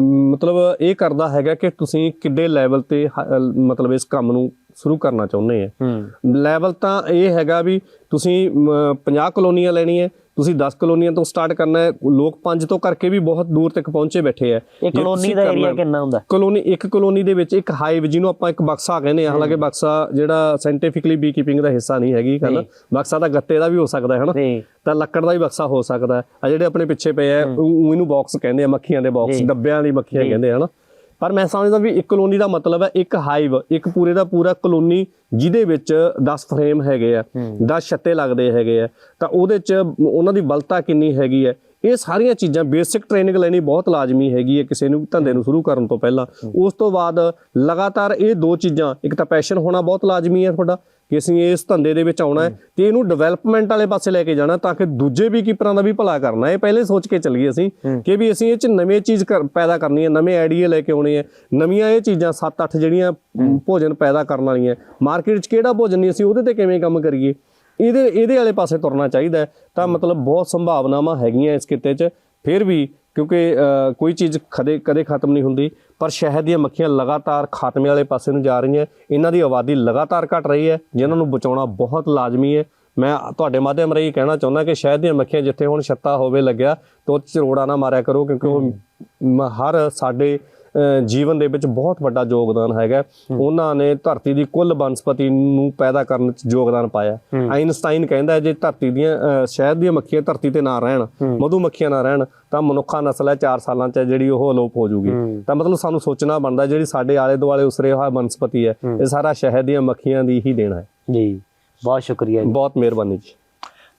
ਮਤਲਬ ਇਹ ਕਰਦਾ ਹੈਗਾ ਕਿ ਤੁਸੀਂ ਕਿੱਡੇ ਲੈਵਲ ਤੇ ਹ- ਮਤਲਬ ਇਸ ਕੰਮ ਨੂੰ ਸ਼ੁਰੂ ਕਰਨਾ ਚਾਹੁੰਦੇ ਆ। ਹੂੰ। ਲੈਵਲ ਤਾਂ ਇਹ ਹੈਗਾ ਵੀ ਤੁਸੀਂ ਮ, 50 ਕਲੋਨੀਆਂ ਲੈਣੀਆਂ ਤੁਸੀਂ 10 ਕਲੋਨੀਆਂ ਤੋਂ ਸਟਾਰਟ ਕਰਨਾ ਹੈ ਲੋਕ ਪੰਜ ਤੋਂ ਕਰਕੇ ਵੀ ਬਹੁਤ ਦੂਰ ਤੱਕ ਪਹੁੰਚੇ ਬੈਠੇ ਆ। ਇਹ ਕਲੋਨੀ ਦਾ ਏਰੀਆ ਕਿੰਨਾ ਹੁੰਦਾ? ਕਲੋਨੀ ਇੱਕ ਕਲੋਨੀ ਦੇ ਵਿੱਚ ਇੱਕ ਹਾਈਵ ਜਿਹਨੂੰ ਆਪਾਂ ਇੱਕ ਬਕਸਾ ਕਹਿੰਦੇ ਆ। ਹਾਲਾਂਕਿ ਬਕਸਾ ਜਿਹੜਾ ਸਾਇੰਟੀਫਿਕਲੀ ਬੀਕੀਪਿੰਗ ਦਾ ਹਿੱਸਾ ਨਹੀਂ ਹੈਗੀ ਗੱਲ। ਬਕਸਾ ਤਾਂ ਗੱਤੇ ਦਾ ਵੀ ਹੋ ਸਕਦਾ ਹੈ ਹਨਾ? ਤਾਂ ਲੱਕੜ ਦਾ ਵੀ ਬਕਸਾ ਹੋ ਸਕਦਾ ਆ ਜਿਹੜੇ ਆਪਣੇ ਪਿੱਛੇ ਪਏ ਆ ਇਹਨੂੰ ਬਾਕਸ ਕਹਿੰਦੇ ਆ ਮੱਖੀਆਂ ਦੇ ਬਾਕਸ ਡੱਬਿਆਂ ਦੀ ਮੱਖੀਆਂ ਕਹਿੰਦੇ ਆ ਹਨਾ? ਪਰ ਮੈਂ ਸਮਝਦਾ ਵੀ ਇੱਕ ਕਲੋਨੀ ਦਾ ਮਤਲਬ ਹੈ ਇੱਕ ਹਾਈਵ ਇੱਕ ਪੂਰੇ ਦਾ ਪੂਰਾ ਕਲੋਨੀ ਜਿਹਦੇ ਵਿੱਚ 10 ਫਰੇਮ ਹੈਗੇ ਆ 10 ਛੱਤੇ ਲੱਗਦੇ ਹੈਗੇ ਆ। ਤਾਂ ਉਹਦੇ ਚ ਉਹਨਾਂ ਦੀ ਬਲਤਾ ਕਿੰਨੀ ਹੈਗੀ ਹੈ? ਇਹ ਸਾਰੀਆਂ ਚੀਜ਼ਾਂ ਬੇਸਿਕ ਟ੍ਰੇਨਿੰਗ ਲੈਣੀ ਬਹੁਤ ਲਾਜ਼ਮੀ ਹੈਗੀ ਹੈ ਕਿਸੇ ਨੂੰ ਧੰਦੇ ਨੂੰ ਸ਼ੁਰੂ ਕਰਨ ਤੋਂ ਪਹਿਲਾਂ। ਉਸ ਤੋਂ ਬਾਅਦ ਲਗਾਤਾਰ ਇਹ ਦੋ ਚੀਜ਼ਾਂ, ਇੱਕ ਤਾਂ ਪੈਸ਼ਨ ਹੋਣਾ ਬਹੁਤ ਲਾਜ਼ਮੀ ਹੈ ਤੁਹਾਡਾ ਕਿ ਅਸੀਂ ਇਸ ਧੰਦੇ ਦੇ ਵਿੱਚ ਆਉਣਾ ਹੈ ਤੇ ਇਹਨੂੰ ਡਿਵੈਲਪਮੈਂਟ ਵਾਲੇ ਪਾਸੇ ਲੈ ਕੇ ਜਾਣਾ ਤਾਂ ਕਿ ਦੂਜੇ ਵੀ ਕੀਪਰਾਂ ਦਾ ਵੀ ਭਲਾ ਕਰਨਾ ਇਹ ਪਹਿਲੇ ਸੋਚ ਕੇ ਚੱਲੀਏ ਅਸੀਂ ਕਿ ਵੀ ਅਸੀਂ ਇਹ ਚ ਨਵੇਂ ਚੀਜ਼ ਕਰ- ਪੈਦਾ ਕਰਨੀ ਹੈ, ਨਵੇਂ ਆਈਡੀਆ ਲੈ ਕੇ ਆਉਣੇ ਹੈ। ਨਵੀਆਂ ਇਹ ਚੀਜ਼ਾਂ 7-8 ਜਿਹੜੀਆਂ ਭੋਜਨ ਪੈਦਾ ਕਰਨ ਵਾਲੀਆਂ ਮਾਰਕੀਟ 'ਚ ਕਿਹੜਾ ਭੋਜਨ ਨਹੀਂ, ਅਸੀਂ ਉਹਦੇ ਤੇ ਕਿਵੇਂ ਕੰਮ ਕਰੀਏ? ਇਹਦੇ ਇਹਦੇ ਵਾਲੇ ਪਾਸੇ ਤੁਰਨਾ ਚਾਹੀਦਾ। ਤਾਂ ਮਤਲਬ ਬਹੁਤ ਸੰਭਾਵਨਾਵਾਂ ਹੈਗੀਆਂ ਇਸ ਕਿੱਤੇ 'ਚ। ਫਿਰ ਵੀ ਕਿਉਂਕਿ ਕੋਈ ਚੀਜ਼ ਕਦੇ ਕਦੇ ਖਤਮ ਨਹੀਂ ਹੁੰਦੀ। ਪਰ ਸ਼ਹਿਦ ਦੀਆਂ ਮੱਖੀਆਂ ਲਗਾਤਾਰ ਖਾਤਮੇ ਵਾਲੇ ਪਾਸੇ ਨੂੰ ਜਾ ਰਹੀਆਂ। ਇਹਨਾਂ ਦੀ ਆਬਾਦੀ ਲਗਾਤਾਰ ਘਟ ਰਹੀ ਹੈ ਜਿਨ੍ਹਾਂ ਨੂੰ ਬਚਾਉਣਾ ਬਹੁਤ ਲਾਜ਼ਮੀ ਹੈ। ਮੈਂ ਤੁਹਾਡੇ ਮਾਧਿਅਮ ਰਾਹੀਂ ਕਹਿਣਾ ਚਾਹੁੰਦਾ ਕਿ ਸ਼ਹਿਦ ਦੀਆਂ ਮੱਖੀਆਂ ਜਿੱਥੇ ਹੁਣ ਛੱਤਾ ਹੋਵੇ ਲੱਗਿਆ ਤਾਂ ਚਰੋੜਾ ਨਾ ਮਾਰਿਆ ਕਰੋ ਕਿਉਂਕਿ ਉਹ ਹਰ ਸਾਡੇ ਜੀਵਨ ਦੇ ਵਿੱਚ ਬਹੁਤ ਵੱਡਾ ਯੋਗਦਾਨ ਹੈਗਾ। ਉਹਨਾਂ ਨੇ ਧਰਤੀ ਦੀ ਕੁੱਲ ਬਨਸਪਤੀ ਨੂੰ ਪੈਦਾ ਕਰਨ 'ਚ ਯੋਗਦਾਨ ਪਾਇਆ। ਆਇਨਸਟਾਈਨ ਕਹਿੰਦਾ ਜੇ ਧਰਤੀ ਦੀਆਂ ਸ਼ਹਿਦ ਦੀਆਂ ਮੱਖੀਆਂ ਧਰਤੀ ਤੇ ਨਾ ਰਹਿਣ ਮਧੂ ਮੱਖੀਆਂ ਨਾ ਰਹਿਣ ਤਾਂ ਮਨੁੱਖਾ ਨਸਲ ਹੈ 4 ਸਾਲਾਂ 'ਚ ਜਿਹੜੀ ਉਹ ਅਲੋਪ ਹੋ ਜਾਊਗੀ ਤਾਂ ਮਤਲਬ ਸਾਨੂੰ ਸੋਚਣਾ ਬਣਦਾ ਜਿਹੜੀ ਸਾਡੇ ਆਲੇ ਦੁਆਲੇ ਉਸਰੇ ਹੋਇਆ ਬਨਸਪਤੀ ਹੈ ਇਹ ਸਾਰਾ ਸ਼ਹਿਦ ਦੀਆਂ ਮੱਖੀਆਂ ਦੀ ਹੀ ਦੇਣਾ ਹੈ। ਜੀ ਬਹੁਤ ਸ਼ੁਕਰੀਆ ਜੀ। ਬਹੁਤ ਮਿਹਰਬਾਨੀ ਜੀ।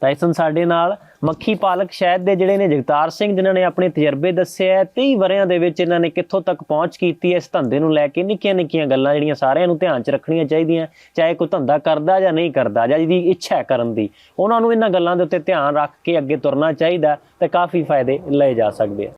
ਤਾਂ ਇਸ ਨੂੰ ਸਾਡੇ ਨਾਲ ਮੱਖੀ ਪਾਲਕ ਸ਼ਹਿਦ ਦੇ ਜਿਹੜੇ ਨੇ ਜਗਤਾਰ ਸਿੰਘ, ਜਿਨ੍ਹਾਂ ਨੇ ਆਪਣੇ ਤਜਰਬੇ ਦੱਸੇ ਹੈ 23 ਵਰਿਆਂ ਦੇ ਵਿੱਚ ਇਹਨਾਂ ਨੇ ਕਿੱਥੋਂ ਤੱਕ ਪਹੁੰਚ ਕੀਤੀ ਹੈ, ਇਸ ਧੰਦੇ ਨੂੰ ਲੈ ਕੇ ਨਿੱਕੀਆਂ ਨਿੱਕੀਆਂ ਗੱਲਾਂ ਜਿਹੜੀਆਂ ਸਾਰਿਆਂ ਨੂੰ ਧਿਆਨ 'ਚ ਰੱਖਣੀਆਂ ਚਾਹੀਦੀਆਂ, ਚਾਹੇ ਕੋਈ ਧੰਦਾ ਕਰਦਾ ਜਾਂ ਨਹੀਂ ਕਰਦਾ, ਜਾਂ ਜਿਹਦੀ ਇੱਛਾ ਹੈ ਕਰਨ ਦੀ। ਉਹਨਾਂ ਨੂੰ ਇਹਨਾਂ ਗੱਲਾਂ ਦੇ ਉੱਤੇ ਧਿਆਨ ਰੱਖ ਕੇ ਅੱਗੇ ਤੁਰਨਾ ਚਾਹੀਦਾ ਤੇ ਕਾਫੀ ਫਾਇਦੇ ਲਏ ਜਾ ਸਕਦੇ ਆ।